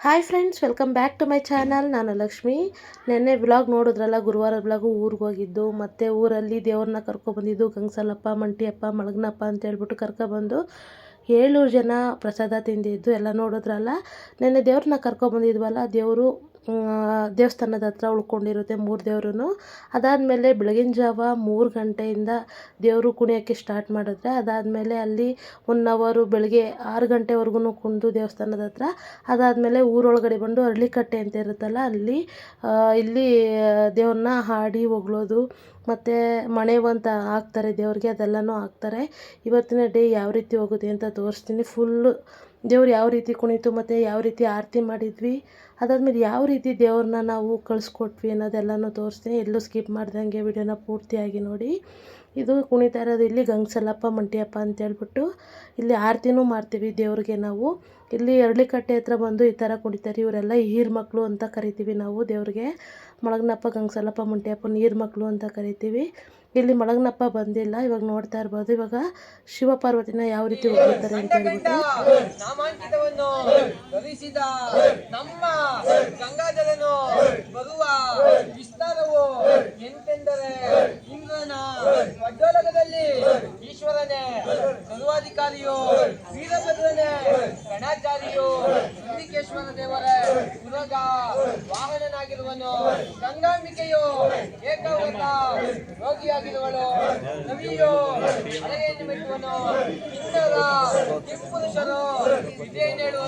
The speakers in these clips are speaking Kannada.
Hi friends welcome back to my channel ನಾನು ಲಕ್ಷ್ಮಿ. ನೆನ್ನೆ ಬ್ಲಾಗ್ ನೋಡಿದ್ರಲ್ಲ, ಗುರುವಾರ ಬ್ಲಾಗು ಊರಿಗೆ ಹೋಗಿದ್ದು, ಮತ್ತು ಊರಲ್ಲಿ ದೇವ್ರನ್ನ ಕರ್ಕೊಬಂದಿದ್ದು ಗಂಗಸಲಪ್ಪ ಮಂಟಿಯಪ್ಪ ಮಳಗ್ನಪ್ಪ ಅಂತ ಹೇಳ್ಬಿಟ್ಟು ಕರ್ಕೊಬಂದು ಏಳ್ನೂರು ಜನ ಪ್ರಸಾದ ತಿಂದಿದ್ದು, ಎಲ್ಲ ನೋಡಿದ್ರಲ್ಲ. ನೆನ್ನೆ ದೇವ್ರನ್ನ ಕರ್ಕೊಬಂದಿದ್ವಲ್ಲ ದೇವರು ದೇವಸ್ಥಾನದ ಹತ್ರ ಉಳ್ಕೊಂಡಿರುತ್ತೆ ಮೂರು ದೇವ್ರೂ ಅದಾದಮೇಲೆ ಬೆಳಗಿನ ಜಾವ ಮೂರು ಗಂಟೆಯಿಂದ ದೇವರು ಕುಣಿಯೋಕ್ಕೆ ಸ್ಟಾರ್ಟ್ ಮಾಡಿದ್ರೆ, ಅದಾದಮೇಲೆ ಅಲ್ಲಿ ಒನ್ ಅವರು ಬೆಳಗ್ಗೆ ಆರು ಗಂಟೆವರೆಗೂ ಕುಣಿದು ದೇವಸ್ಥಾನದ ಹತ್ರ. ಅದಾದಮೇಲೆ ಊರೊಳಗಡೆ ಬಂದು ಅರಳಿಕಟ್ಟೆ ಅಂತ ಇರುತ್ತಲ್ಲ, ಅಲ್ಲಿ ಇಲ್ಲಿ ದೇವ್ರನ್ನ ಹಾಡಿ ಹೊಗಳೋದು, ಮತ್ತು ಮಣೆವು ಅಂತ ಹಾಕ್ತಾರೆ ದೇವ್ರಿಗೆ, ಅದೆಲ್ಲನೂ ಹಾಕ್ತಾರೆ. ಇವತ್ತಿನ ಡೇ ಯಾವ ರೀತಿ ಹೋಗುತ್ತೆ ಅಂತ ತೋರಿಸ್ತೀನಿ. ಫುಲ್ಲು ದೇವ್ರು ಯಾವ ರೀತಿ ಕುಣಿತು ಮತ್ತು ಯಾವ ರೀತಿ ಆರತಿ ಮಾಡಿದ್ವಿ ಅದಾದ್ಮೇಲೆ ಯಾವ ರೀತಿ ದೇವ್ರನ್ನ ನಾವು ಕಳಿಸ್ಕೊಟ್ವಿ ಅನ್ನೋದೆಲ್ಲನೂ ತೋರಿಸ್ತೀನಿ. ಎಲ್ಲೂ ಸ್ಕಿಪ್ ಮಾಡ್ದಂಗೆ ವಿಡಿಯೋನ ಪೂರ್ತಿಯಾಗಿ ನೋಡಿ. ಇದು ಕುಣಿತಾ ಇರೋದು ಇಲ್ಲಿ ಗಂಗಸಲಪ್ಪ ಮಂಟಿಯಪ್ಪ ಅಂತೇಳ್ಬಿಟ್ಟು ಇಲ್ಲಿ ಆರತಿನೂ ಮಾಡ್ತೀವಿ ದೇವ್ರಿಗೆ ನಾವು. ಇಲ್ಲಿ ಅರಳಿಕಟ್ಟೆ ಹತ್ರ ಬಂದು ಈ ಥರ ಕುಣಿತಾರೆ. ಇವರೆಲ್ಲ ಹೀರ್ ಮಕ್ಕಳು ಅಂತ ಕರಿತೀವಿ ನಾವು ದೇವ್ರಿಗೆ. ಮೊಳಗನಪ್ಪ, ಗಂಗಸಲಪ್ಪ ಮಂಟಿಯಪ್ಪನ ನೀರು ಮಕ್ಕಳು ಅಂತ ಕರಿತೀವಿ. ಇಲ್ಲಿ ಮಳಗನಪ್ಪ ಬಂದಿಲ್ಲ, ಇವಾಗ ನೋಡ್ತಾ ಇರ್ಬೋದು. ಇವಾಗ ಶಿವ ಪಾರ್ವತಿನ ಯಾವ ರೀತಿ ಹೋಗ್ತಾರೆ ಅಂತ ಹೇಳ್ಬಿಟ್ಟು. ನಮ್ಮ ಗಂಗಾಧರನು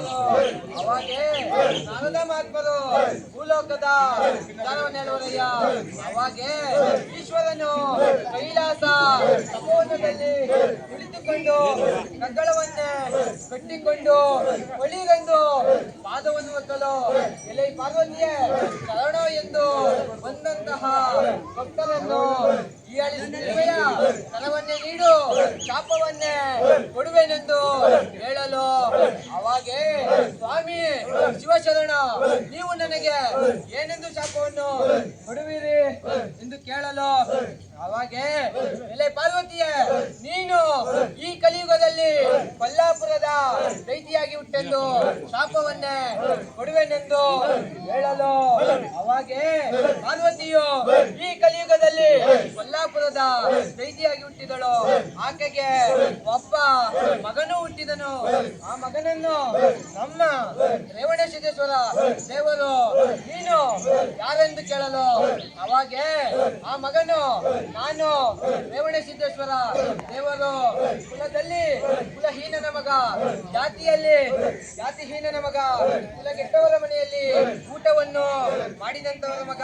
ಅವಾಗೆ ನಾರದ ಮಹಾತ್ಮರು ಭೂಲೋಕದ ವಿಚಾರವನ್ನು ಹೇಳುವರಯ್ಯ. ಅವಾಗೆ ಈಶ್ವರನು ಕೈಲಾಸ ತಪೋವನದಲ್ಲಿ ಕುಳಿತುಕೊಂಡು ಕಗ್ಗಳವನ್ನೇ ಕಟ್ಟಿಕೊಂಡು ಒಳಿಗಂದು ಪಾದವನ್ನು ಒತ್ತಲು ಎಲೆ ಪಾರ್ವತಿಯೇ ಶರಣ ಎಂದು ಬಂದಂತಹ ಭಕ್ತರನ್ನು ಕರವನ್ನೇ ನೀಡು, ಶಾಪವನ್ನೇ ಕೊಡುವೆನೆಂದು ಹೇಳಲು ಅವಾಗೆ ಸ್ವಾಮಿ ಶಿವಶರಣ, ನೀವು ನನಗೆ ಏನೆಂದು ಶಾಪವನ್ನು ಕೊಡುವಿರಿ ಎಂದು ಕೇಳಲು ಅವಾಗೆ ಎಲೆ ಪಾರ್ವತಿಯ, ನೀನು ಈ ಕಲಿಯುಗದಲ್ಲಿ ಕೊಲ್ಲಾಪುರದ ದೈತಿಯಾಗಿ ಹುಟ್ಟೆಂದು ಶಾಪವನ್ನೇ ಕೊಡುವೆನೆಂದು ಹೇಳಲು ಅವಾಗೆ ಪಾರ್ವತಿಯು ಈ ಕಲಿಯುಗದಲ್ಲಿ ದೈತಿಯಾಗಿ ಹುಟ್ಟಿದಳು. ಆಕೆಗೆ ಒಬ್ಬ ಮಗನು ಹುಟ್ಟಿದನು. ಆ ಮಗನನ್ನು ನಮ್ಮ ರೇವಣಸಿದ್ದೇಶ್ವರ ದೇವರು ನೀನು ಯಾರೆಂದು ಕೇಳಲು? ಅವಾಗೆ ಆ ಮಗನು ನಾನು ರೇವಣಸಿದ್ದೇಶ್ವರ ದೇವರು. ಕುಲದಲ್ಲಿ ಕುಲಹೀನನ ಮಗ, ಜಾತಿಯಲ್ಲಿ ಜಾತಿಹೀನನ ಮಗ, ಕುಲಗೆಟ್ಟವರ ಮನೆಯಲ್ಲಿ ಮಾಡಿದಂತವರ ಮಗ,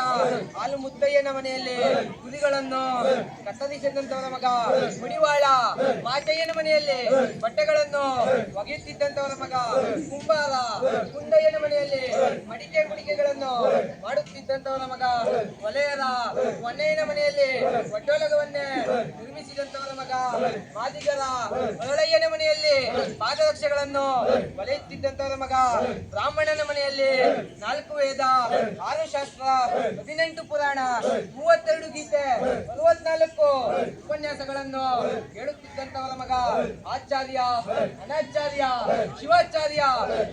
ಹಾಲು ಮುದ್ದಯ್ಯನ ಮನೆಯಲ್ಲಿ ಕುರಿಗಳನ್ನು ಕತ್ತರಿಸಿದಂತವನ ಮಗ, ಮುಡಿವಾಳ ಮಾಚಯ್ಯನ ಮನೆಯಲ್ಲಿ ಬಟ್ಟೆಗಳನ್ನು ಒಗೆಯುತ್ತಿದ್ದಂತವನ ಮಗ, ಕುಂಬಾರ ಕುಂದಯ್ಯನ ಮನೆಯಲ್ಲಿ ಮಡಿಕೆ ಕುಡಿಕೆಗಳನ್ನು ಮಾಡುತ್ತಿದ್ದಂತವರ ಮಗ, ಒಲೆಯರ ಒನ್ನೆಯನ ಮನೆಯಲ್ಲಿ ಒಡ್ಡೋಲಗವನ್ನೇ ನಿರ್ಮಿಸಿದಂತವರ ಮಗ, ಮಾದಿಗರ ಹೊರಳಯ್ಯನ ಮನೆಯಲ್ಲಿ ಪಾದರಕ್ಷೆಗಳನ್ನು ಒಲೆಯುತ್ತಿದ್ದಂತವರ ಮಗ, ಬ್ರಾಹ್ಮಣನ ಮನೆಯಲ್ಲಿ ನಾಲ್ಕು ವೇದ ಆರು ಶಾಸ್ತ್ರ ಹದಿನೆಂಟು ಪುರಾಣ ಮೂವತ್ತೆರಡು ಗೀತೆ ಅರವತ್ನಾಲ್ಕು ಉಪನ್ಯಾಸಗಳನ್ನು ಹೇಳುತ್ತಿದ್ದಂತವರ ಮಗ ಆಚಾರ್ಯ ಅನಾಚಾರ್ಯ ಶಿವಾಚಾರ್ಯ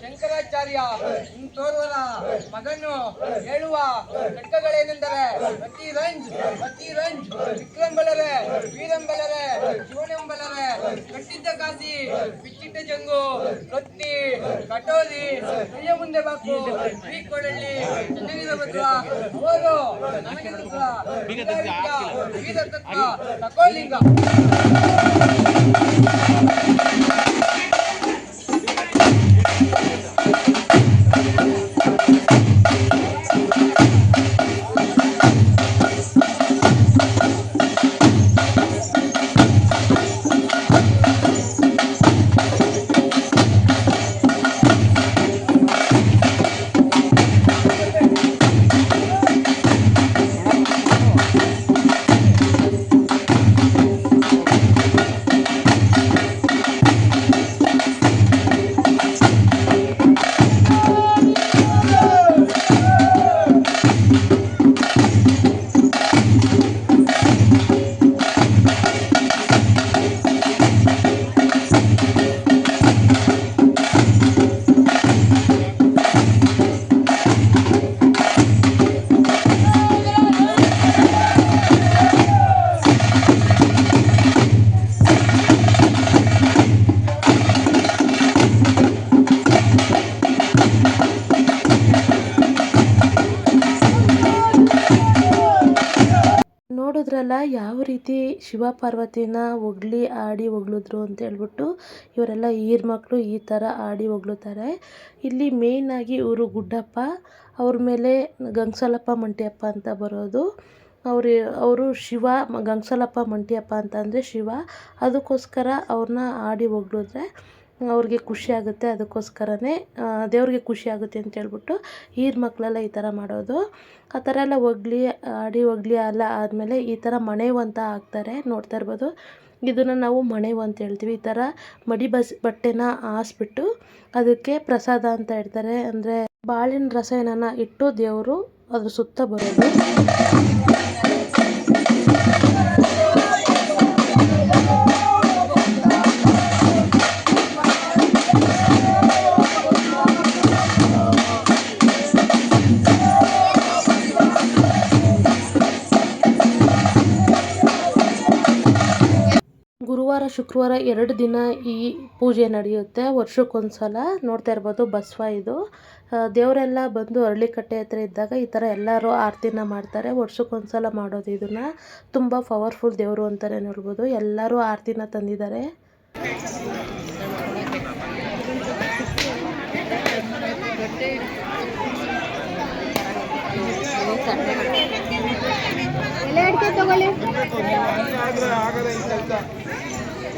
ಶಂಕರಾಚಾರ್ಯ ಇಂಥೋರ್ವರ ಮಗನು ಹೇಳುವ ಘಟಕಗಳೇನೆಂದರೆ ಪ್ರತಿ ರಂಜ್ ಪ್ರತಿ ರಂಜ್ ವಿಕ್ರಂಬಲರೆ ವೀರಂಬಲರೆ ಶಿವನೆಂಬಲರೆ ಕಟ್ಟಿದ್ದ ಕಾಸಿ ಬಿಚ್ಚಿಟ್ಟ ಜಂಗು ರೊತ್ತಿ ಕಟೋಲಿ, ಕೈಯ ಮುಂದೆ ಬಾಕು ಬೀಕೊಳ್ಳಿ ಕೊಡಲಿ ಬದ್ರ ಅವರು ನಮಗೆ ವೀರ ತತ್ವ, ತಕೋಲಿಂಗ. ನೋಡಿದ್ರಲ್ಲ ಯಾವ ರೀತಿ ಶಿವ ಪಾರ್ವತಿನ ಹೊಗ್ಳಿ ಆಡಿ ಹೊಗಳಿದ್ರು ಅಂತ ಹೇಳ್ಬಿಟ್ಟು ಇವರೆಲ್ಲ ಈರ್ ಮಕ್ಕಳು ಈ ಥರ ಆಡಿ ಹೊಗಳುತ್ತಾರೆ. ಇಲ್ಲಿ ಮೇಯ್ನಾಗಿ ಇವರು ಗುಡ್ಡಪ್ಪ, ಅವ್ರ ಮೇಲೆ ಗಂಗಸಲಪ್ಪ ಮಂಟಿಯಪ್ಪ ಅಂತ ಬರೋದು. ಅವರು ಅವರು ಶಿವ, ಗಂಗಸಲಪ್ಪ ಮಂಟಿಯಪ್ಪ ಅಂತ ಅಂದರೆ ಶಿವ. ಅದಕ್ಕೋಸ್ಕರ ಅವ್ರನ್ನ ಆಡಿ ಹೊಗಳಿದ್ರೆ ಅವ್ರಿಗೆ ಖುಷಿ ಆಗುತ್ತೆ ಅದಕ್ಕೋಸ್ಕರನೇ ದೇವ್ರಿಗೆ ಖುಷಿ ಆಗುತ್ತೆ ಅಂತ ಹೇಳ್ಬಿಟ್ಟು ಈರ್ ಮಕ್ಕಳೆಲ್ಲ ಈ ಥರ ಮಾಡೋದು. ಆ ಥರ ಎಲ್ಲ ಒಗ್ಲಿ ಆಡಿ ಒಗ್ಲಿ ಎಲ್ಲ ಆದಮೇಲೆ ಈ ಥರ ಮಣೆವಂತ ಹಾಕ್ತಾರೆ, ನೋಡ್ತಾ ಇರ್ಬೋದು. ಇದನ್ನು ನಾವು ಮಣೆವು ಅಂತ ಹೇಳ್ತೀವಿ. ಈ ಥರ ಮಡಿ ಬಸ್, ಬಟ್ಟೆನ ಹಾಸ್ಬಿಟ್ಟು ಅದಕ್ಕೆ ಪ್ರಸಾದ ಅಂತ ಇಡ್ತಾರೆ. ಅಂದರೆ ಬಾಳಿನ ರಸಾಯನನ ಇಟ್ಟು ದೇವರು ಅದ್ರ ಸುತ್ತ ಬರೋದು. ಶುಕ್ರವಾರ ಎರಡು ದಿನ ಈ ಪೂಜೆ ನಡೆಯುತ್ತೆ. ವರ್ಷಕ್ಕೊಂದು ಸಲ ನೋಡ್ತಾ ಇರ್ಬೋದು ಬಸವ ಇದು. ದೇವರೆಲ್ಲ ಬಂದು ಅರಳಿಕಟ್ಟೆ ಹತ್ರ ಇದ್ದಾಗ ಈ ಥರ ಎಲ್ಲರೂ ಆರತಿನ ಮಾಡ್ತಾರೆ. ವರ್ಷಕ್ಕೊಂದು ಸಲ ಮಾಡೋದು ಇದನ್ನು. ತುಂಬ ಪವರ್ಫುಲ್ ದೇವರು ಅಂತಲೇ ನೋಡ್ಬೋದು. ಎಲ್ಲರೂ ಆರತಿನ ತಂದಿದ್ದಾರೆ. ತಗೊಳ್ಳಿ.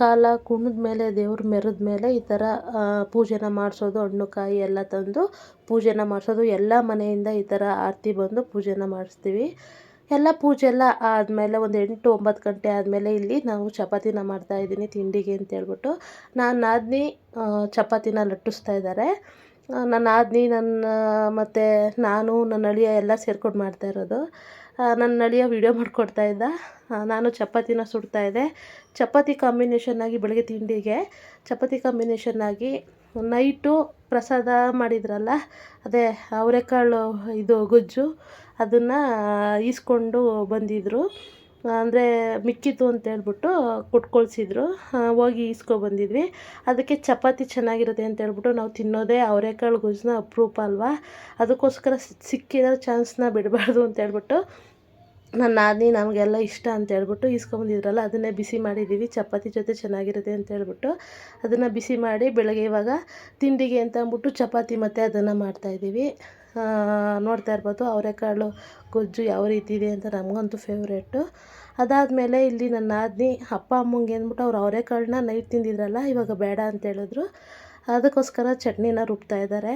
ಕಾಲ ಕುಣಿದ ಮೇಲೆ, ದೇವ್ರ ಮೆರೆದ ಮೇಲೆ ಈ ಥರ ಪೂಜೆನ ಮಾಡಿಸೋದು ಹಣ್ಣು ಕಾಯಿ ಎಲ್ಲ ತಂದು ಪೂಜೆನ ಮಾಡಿಸೋದು, ಎಲ್ಲ ಮನೆಯಿಂದ ಈ ಥರ ಆರತಿ ಬಂದು ಪೂಜೆನ ಮಾಡಿಸ್ತೀವಿ. ಎಲ್ಲ ಪೂಜೆ ಎಲ್ಲ ಆದಮೇಲೆ ಒಂದು ಎಂಟು ಒಂಬತ್ತು ಗಂಟೆ ಆದಮೇಲೆ ಇಲ್ಲಿ ನಾವು ಚಪಾತಿನ ಮಾಡ್ತಾಯಿದ್ದೀನಿ ತಿಂಡಿಗೆ ಅಂತ ಹೇಳ್ಬಿಟ್ಟು. ನಾನು ನಾದಿನಿ ಚಪಾತಿನ ಲಟ್ಟಿಸ್ತಾ ಇದ್ದಾರೆ. ನನ್ನ ನಾದಿನಿ, ನನ್ನ, ಮತ್ತು ನಾನು, ನನ್ನ ಅಳಿಯ ಎಲ್ಲ ಸೇರ್ಕೊಂಡು ಮಾಡ್ತಾ ಇರೋದು. ನನ್ನ ಅಳಿಯ ವೀಡಿಯೋ ಇದ್ದ. ನಾನು ಚಪಾತಿನ ಸುಡ್ತಾ ಇದ್ದೆ. ಚಪಾತಿ ಕಾಂಬಿನೇಷನ್ ಆಗಿ ಬೆಳಗ್ಗೆ ತಿಂಡಿಗೆ, ಚಪಾತಿ ಕಾಂಬಿನೇಷನ್ ಆಗಿ ನೈಟು ಪ್ರಸಾದ ಮಾಡಿದ್ರಲ್ಲ, ಅದೇ ಅವರೆಕಾಳು, ಇದು ಗೊಜ್ಜು, ಅದನ್ನು ಈಸ್ಕೊಂಡು ಬಂದಿದ್ದರು ಅಂದರೆ ಮಿಕ್ಕಿತ್ತು ಅಂತ ಹೇಳ್ಬಿಟ್ಟು ಕೊಟ್ಕೊಳ್ಸಿದ್ರು. ಹೋಗಿ ಈಸ್ಕೊ ಬಂದಿದ್ವಿ. ಅದಕ್ಕೆ ಚಪಾತಿ ಚೆನ್ನಾಗಿರುತ್ತೆ ಅಂತ ಹೇಳ್ಬಿಟ್ಟು ನಾವು ತಿನ್ನೋದೇ ಅವರೆಕಾಳು ಗೊಜ್ಜನ್ನ ಅಪರೂಪ ಅಲ್ವಾ? ಅದಕ್ಕೋಸ್ಕರ ಸಿಕ್ಕಿರೋ ಚಾನ್ಸ್ನ ಬಿಡಬಾರ್ದು ಅಂತ ಹೇಳ್ಬಿಟ್ಟು ನನ್ನ ನಾನಿ ನಮಗೆಲ್ಲ ಇಷ್ಟ ಅಂತ ಹೇಳ್ಬಿಟ್ಟು ಈಸ್ಕೊಂಬಂದಿದ್ರಲ್ಲ ಅದನ್ನೇ ಬಿಸಿ ಮಾಡಿದ್ದೀವಿ. ಚಪಾತಿ ಜೊತೆ ಚೆನ್ನಾಗಿರುತ್ತೆ ಅಂತ ಹೇಳ್ಬಿಟ್ಟು ಅದನ್ನು ಬಿಸಿ ಮಾಡಿ ಬೆಳಗ್ಗೆ ಇವಾಗ ತಿಂಡಿಗೆ ಅಂತ ಅಂದ್ಬಿಟ್ಟು ಚಪಾತಿ ಮತ್ತು ಅದನ್ನು ಮಾಡ್ತಾಯಿದ್ದೀವಿ ನೋಡ್ತಾ ಇರ್ಬೋದು. ಅವರೆಕಾಳು ಗೊಜ್ಜು ಯಾವ ರೀತಿ ಇದೆ ಅಂತ ನಮಗಂತೂ ಫೇವ್ರೇಟು ಅದಾದಮೇಲೆ ಇಲ್ಲಿ ನನ್ನ ನಾದಿನಿ ಅಪ್ಪ ಅಮ್ಮಂಗೆ ಅಂದ್ಬಿಟ್ಟು ಅವ್ರು ಅವರೆಕಾಳನ್ನ ನೈಟ್ ತಿಂದಿದ್ರಲ್ಲ, ಇವಾಗ ಬೇಡ ಅಂತ ಹೇಳಿದ್ರು. ಅದಕ್ಕೋಸ್ಕರ ಚಟ್ನಿನ ರುಬ್ತಾ ಇದ್ದಾರೆ.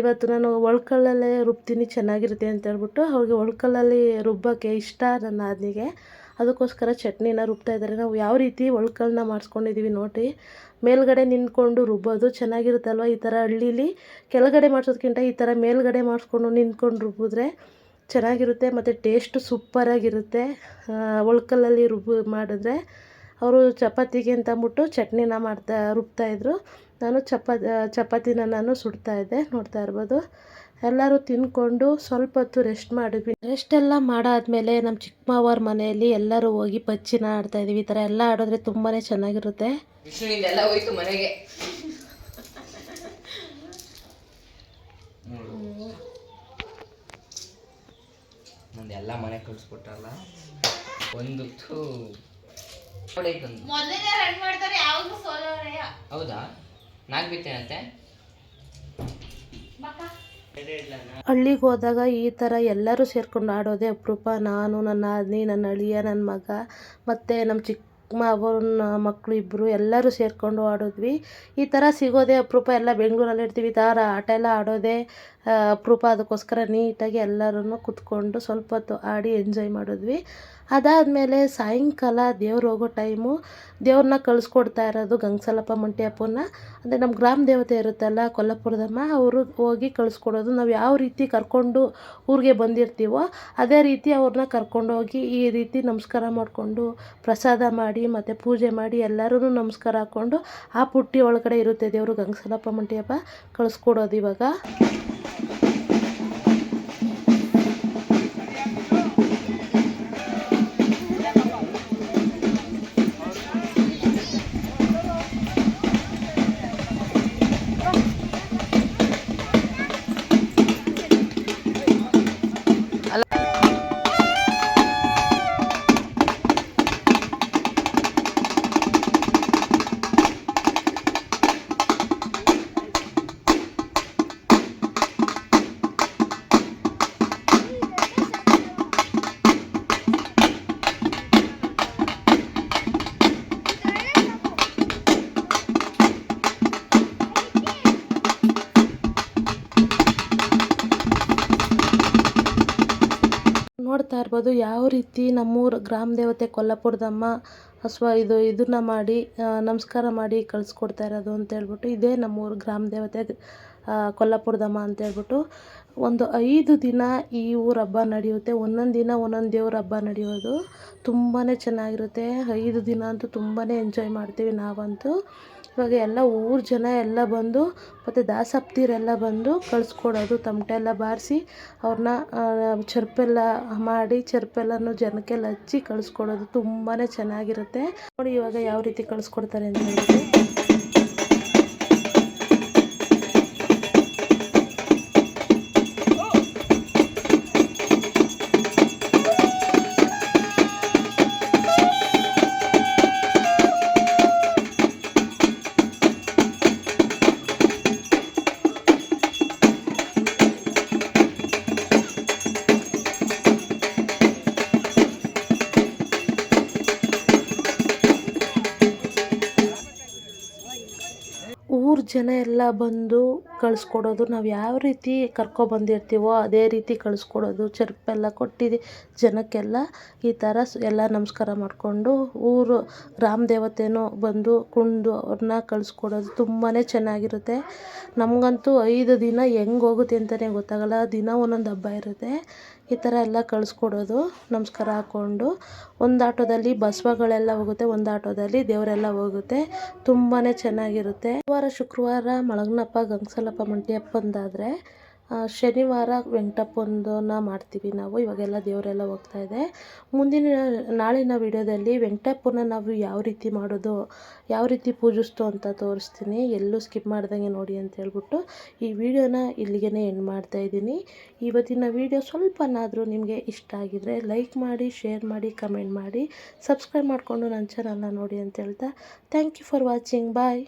ಇವತ್ತು ನಾನು ಒಳ್ಕಲ್ಲಲ್ಲೇ ರುಬ್ತೀನಿ, ಚೆನ್ನಾಗಿರುತ್ತೆ ಅಂತ ಹೇಳ್ಬಿಟ್ಟು ಅವ್ರಿಗೆ ಒಳ್ಕಲ್ಲಲ್ಲಿ ರುಬ್ಬೋಕ್ಕೆ ಇಷ್ಟ ನನ್ನ ನಾದಿನಿಗೆ ಅದಕ್ಕೋಸ್ಕರ ಚಟ್ನಿನ ರುಬ್ತಾ ಇದ್ದಾರೆ. ನಾವು ಯಾವ ರೀತಿ ಒಳ್ಕಲ್ಲನ್ನ ಮಾಡಿಸ್ಕೊಂಡಿದ್ದೀವಿ ನೋಡಿ. ಮೇಲ್ಗಡೆ ನಿಂತ್ಕೊಂಡು ರುಬ್ಬೋದು. ಚೆನ್ನಾಗಿರುತ್ತಲ್ವ ಈ ಥರ ಹಳ್ಳೀಲಿ? ಕೆಳಗಡೆ ಮಾಡಿಸೋದಕ್ಕಿಂತ ಈ ಥರ ಮೇಲ್ಗಡೆ ಮಾಡಿಸ್ಕೊಂಡು ನಿಂತ್ಕೊಂಡು ರುಬ್ಬಿದ್ರೆ ಚೆನ್ನಾಗಿರುತ್ತೆ ಮತ್ತು ಟೇಸ್ಟು ಸೂಪರಾಗಿರುತ್ತೆ. ಒಳ್ಕಲ್ಲಲ್ಲಿ ರುಬ್ಬು ಮಾಡಿದ್ರೆ ಅವರು ಚಪಾತಿಗೆ ಅಂತ ಅಂದ್ಬಿಟ್ಟು ಚಟ್ನಿನ ಮಾಡ್ತಾ ರುಬ್ತಾಯಿದ್ರು ನಾನು ಚಪಾ ಚಪಾತಿನ ನಾನು ಸುಡ್ತಾ ಇದ್ದೆ. ನೋಡ್ತಾ ಇರ್ಬೋದು. ಎಲ್ಲರೂ ತಿಂದ್ಕೊಂಡು ಸ್ವಲ್ಪ ಹೊತ್ತು ರೆಸ್ಟ್ ಮಾಡಿದ್ವಿ. ರೆಸ್ಟ್ ಎಲ್ಲ ಮಾಡಾದ್ಮೇಲೆ ನಮ್ಮ ಚಿಕ್ಕಮ್ಮವ್ರ ಮನೆಯಲ್ಲಿ ಎಲ್ಲರೂ ಹೋಗಿ ಪಚ್ಚಿನ ಆಡ್ತಾ ಇದೀವಿ. ಈ ಥರ ಎಲ್ಲ ಆಡಿದ್ರೆ ತುಂಬಾ ಚೆನ್ನಾಗಿರುತ್ತೆ. ವಿಷ್ಣುವಿಂದೆಲ್ಲ ಹೋಯ್ತು ಮನೆಗೆ. ನಂದೆಲ್ಲ ಮನೆ ಒಂದು ಥೂ ಮೊದಲನೇ ರನ್ ಮಾಡ್ತಾರೆ ಯಾವಾಗಲೂ ಸೋಲೋರೆಯ ಹೌದಾ? ನಾಲ್ಕು ಬಿತ್ತೇನಂತೆ ಹಳ್ಳಿಗೆ ಹೋದಾಗ ಈ ಥರ ಎಲ್ಲರೂ ಸೇರ್ಕೊಂಡು ಆಡೋದೇ ಅಪರೂಪ. ನಾನು, ನನ್ನ ಆದ್ನಿ ನನ್ನ ಅಳಿಯ ನನ್ನ ಮಗ, ಮತ್ತು ನಮ್ಮ ಚಿಕ್ಕ ಮಾವನ ಮಕ್ಕಳು ಇಬ್ಬರು ಎಲ್ಲರೂ ಸೇರಿಕೊಂಡು ಆಡಿದ್ವಿ. ಈ ಥರ ಸಿಗೋದೇ ಅಪರೂಪ. ಎಲ್ಲ ಬೆಂಗಳೂರಲ್ಲಿ ಇರ್ತೀವಿ. ಥರ ಆಟ ಎಲ್ಲ ಆಡೋದೇ ಅಪರೂಪ. ಅದಕ್ಕೋಸ್ಕರ ನೀಟಾಗಿ ಎಲ್ಲರೂ ಕುತ್ಕೊಂಡು ಸ್ವಲ್ಪ ಹೊತ್ತು ಆಡಿ ಎಂಜಾಯ್ ಮಾಡಿದ್ವಿ. ಅದಾದಮೇಲೆ ಸಾಯಂಕಾಲ ದೇವ್ರು ಹೋಗೋ ಟೈಮು ದೇವ್ರನ್ನ ಕಳಿಸ್ಕೊಡ್ತಾ ಇರೋದು ಗಂಗಸಲಪ್ಪ ಮಂಟ್ಯಪ್ಪನ ಅಂದರೆ ನಮ್ಮ ಗ್ರಾಮ ದೇವತೆ ಇರುತ್ತಲ್ಲ ಕೊಲ್ಲಾಪುರದಮ್ಮ, ಅವರು ಹೋಗಿ ಕಳಿಸ್ಕೊಡೋದು. ನಾವು ಯಾವ ರೀತಿ ಕರ್ಕೊಂಡು ಊರಿಗೆ ಬಂದಿರ್ತೀವೋ ಅದೇ ರೀತಿ ಅವ್ರನ್ನ ಕರ್ಕೊಂಡೋಗಿ ಈ ರೀತಿ ನಮಸ್ಕಾರ ಮಾಡಿಕೊಂಡು ಪ್ರಸಾದ ಮಾಡಿ ಮತ್ತು ಪೂಜೆ ಮಾಡಿ ಎಲ್ಲರೂ ನಮಸ್ಕಾರ ಹಾಕ್ಕೊಂಡು ಆ ಪುಟ್ಟಿ ಒಳಗಡೆ ಇರುತ್ತೆ ದೇವರು ಗಂಗಸಲಪ್ಪ ಮಂಟಿಯಪ್ಪ ಕಳಿಸ್ಕೊಡೋದು ಇವಾಗ. ನೋಡ್ತಾ ಇರ್ಬೋದು ಯಾವ ರೀತಿ ನಮ್ಮೂರ ಗ್ರಾಮ ದೇವತೆ ಕೊಲ್ಲಾಪುರದಮ್ಮ ಅಥವಾ ಇದು ಇದನ್ನ ಮಾಡಿ ನಮಸ್ಕಾರ ಮಾಡಿ ಕಳಿಸ್ಕೊಡ್ತಾ ಇರೋದು ಅಂತ ಹೇಳ್ಬಿಟ್ಟು ಇದೇ ನಮ್ಮೂರ ಗ್ರಾಮ ದೇವತೆ ಕೊಲ್ಲಾಪುರದಮ್ಮ ಅಂತ ಹೇಳ್ಬಿಟ್ಟು ಒಂದು ಐದು ದಿನ ಈ ಊರ ಹಬ್ಬ ನಡೆಯುತ್ತೆ. ಒಂದೊಂದು ದಿನ ಒಂದೊಂದು ದೇವ್ರ ಹಬ್ಬ ನಡೆಯೋದು ತುಂಬಾ ಚೆನ್ನಾಗಿರುತ್ತೆ. ಐದು ದಿನ ಅಂತೂ ತುಂಬಾ ಎಂಜಾಯ್ ಮಾಡ್ತೀವಿ ನಾವಂತೂ. ಇವಾಗ ಎಲ್ಲ ಊರ ಜನ ಎಲ್ಲ ಬಂದು ಮತ್ತು ದಾಸಪ್ತಿರೆಲ್ಲ ಬಂದು ಕಳಿಸ್ಕೊಡೋದು ತಮಟೆ ಎಲ್ಲ ಬಾರಿಸಿ ಅವ್ರನ್ನ ಚರ್ಪೆಲ್ಲ ಮಾಡಿ ಚರ್ಪೆಲ್ಲನೂ ಜನಕ್ಕೆಲ್ಲ ಹಚ್ಚಿ ಕಳಿಸ್ಕೊಡೋದು ತುಂಬಾ ಚೆನ್ನಾಗಿರುತ್ತೆ. ನೋಡಿ ಇವಾಗ ಯಾವ ರೀತಿ ಕಳಿಸ್ಕೊಡ್ತಾರೆ ಅಂತ ಹೇಳ್ಬಿಟ್ಟು ಜನ ಎಲ್ಲ ಬಂದು ಕಳಿಸ್ಕೊಡೋದು, ನಾವು ಯಾವ ರೀತಿ ಕರ್ಕೊಬಂದಿರ್ತೀವೋ ಅದೇ ರೀತಿ ಕಳಿಸ್ಕೊಡೋದು, ಚರ್ಪೆಲ್ಲ ಕೊಟ್ಟಿದ್ದು ಜನಕ್ಕೆಲ್ಲ ಈ ಥರ ಎಲ್ಲ ನಮಸ್ಕಾರ ಮಾಡಿಕೊಂಡು ಊರು ಗ್ರಾಮ ಬಂದು ಕುಣಿದು ಅವ್ರನ್ನ ಕಳಿಸ್ಕೊಡೋದು ತುಂಬಾ ಚೆನ್ನಾಗಿರುತ್ತೆ. ನಮಗಂತೂ ಐದು ದಿನ ಹೆಂಗೆ ಹೋಗುತ್ತೆ ಅಂತಲೇ ಗೊತ್ತಾಗಲ್ಲ, ದಿನ ಒಂದೊಂದು ಹಬ್ಬ ಇರುತ್ತೆ. ಈ ಥರ ಎಲ್ಲ ಕಳಿಸ್ಕೊಡೋದು, ನಮಸ್ಕಾರ ಹಾಕ್ಕೊಂಡು ಒಂದು ಆಟೋದಲ್ಲಿ ಬಸವಗಳೆಲ್ಲ ಹೋಗುತ್ತೆ, ಒಂದು ಆಟೋದಲ್ಲಿ ದೇವರೆಲ್ಲ ಹೋಗುತ್ತೆ. ತುಂಬಾ ಚೆನ್ನಾಗಿರುತ್ತೆ. ವಾರ ಶುಕ್ರವಾರ ಮಳಗ್ನಪ್ಪ ಗಂಗಸಲಪ್ಪ ಮಂಟಿಯಪ್ಪಂದಾದರೆ ಶನಿವಾರ ವೆಂಕಟಪ್ಪಂದನ್ನ ಮಾಡ್ತೀವಿ ನಾವು. ಇವಾಗೆಲ್ಲ ದೇವರೆಲ್ಲ ಹೋಗ್ತಾ ಇದೆ. ಮುಂದಿನ ನಾಳಿನ ವಿಡಿಯೋದಲ್ಲಿ ವೆಂಕಟಪ್ಪನ ನಾವು ಯಾವ ರೀತಿ ಮಾಡೋದು, ಯಾವ ರೀತಿ ಪೂಜಿಸ್ತು ಅಂತ ತೋರಿಸ್ತೀನಿ. ಎಲ್ಲೂ ಸ್ಕಿಪ್ ಮಾಡ್ದಂಗೆ ನೋಡಿ ಅಂತ ಹೇಳ್ಬಿಟ್ಟು ಈ ವಿಡಿಯೋನ ಇಲ್ಲಿಗೆ ಎಂಡ್ ಮಾಡ್ತಾ ಇದ್ದೀನಿ. ಇವತ್ತಿನ ವಿಡಿಯೋ ಸ್ವಲ್ಪನಾದರೂ ನಿಮಗೆ ಇಷ್ಟ ಆಗಿದ್ರೆ ಲೈಕ್ ಮಾಡಿ, ಶೇರ್ ಮಾಡಿ, ಕಮೆಂಟ್ ಮಾಡಿ, ಸಬ್ಸ್ಕ್ರೈಬ್ ಮಾಡಿಕೊಂಡು ನನ್ನ ಚಾನಲ್ನ ನೋಡಿ ಅಂತ ಹೇಳ್ತಾ thank you for watching bye